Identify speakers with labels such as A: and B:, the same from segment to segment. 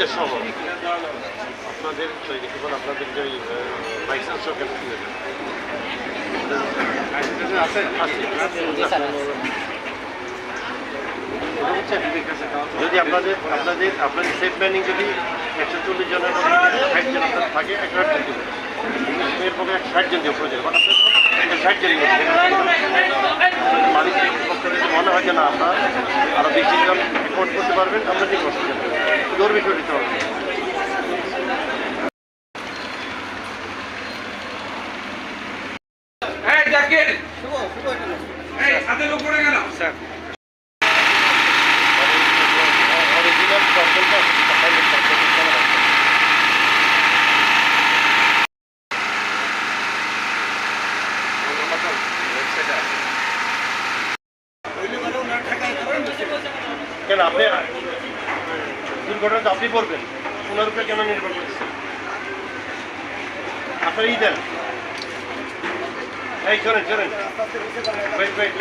A: Passenger সহ আপনাদের ওই কি বলে আপনাদের যে লাইসেন্স কেন আছে যদি আপনাদের আপনাদের আপনাদের সেফ প্ল্যানিং যদি একশো চল্লিশ জনের ষাট জন আপনার থাকে একশো ষাট জন দেবেন। এর একশো ষাট জন দিয়ে প্রয়োজন আপনার ষাট জন মালিকের পক্ষ থেকে মনে হয় যে না, আমরা আরও বেশি জন রিপোর্ট করতে পারবেন, আমরা নিয়ে করতে পারবেন।
B: গেল।
A: কেন আপনি দুর্ঘটনা তো আপনি করবেন ওনার উপরে কেন নির্ভর করতেছেন আপনার ই দেন এই চলেন চলেন ওয়েট ওয়েট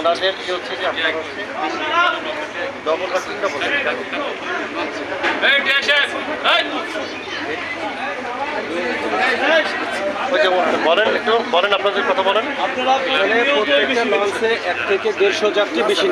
A: ওনাদের কি হচ্ছে যে আপনার হচ্ছে ডবল বলেন
B: এই টেনশন এই
A: ওই যে বলেন একটু বলেন আপনাদের কথা বলেন।
C: আপনারা প্রত্যেকটা লঞ্চে এক থেকে দেড়শো যাত্রী বেশি